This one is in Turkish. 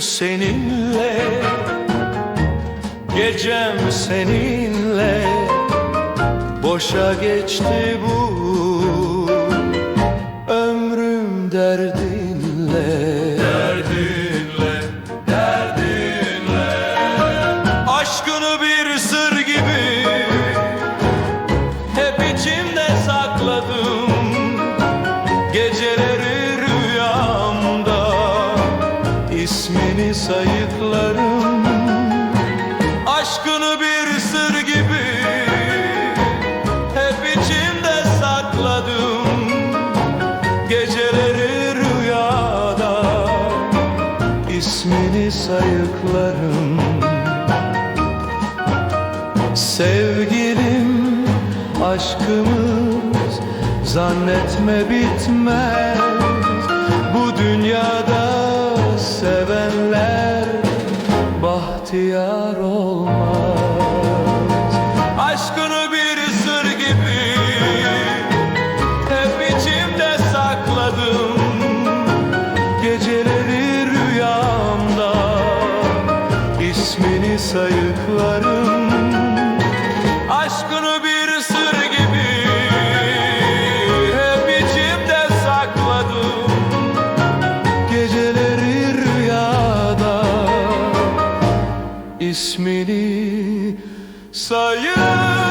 seninle Gecem seninle. Boşa geçti bu ismini sayıklarım. Aşkını bir sır gibi Hep içimde sakladım. Geceleri rüyada ismini sayıklarım. Sevgilim aşkımız zannetme bitmez. Bu dünyada bahtiyar olmaz. Aşkını bir sır gibi hep içimde sakladım. Geceleri rüyamda ismini sayıklarım ismini sayıklarım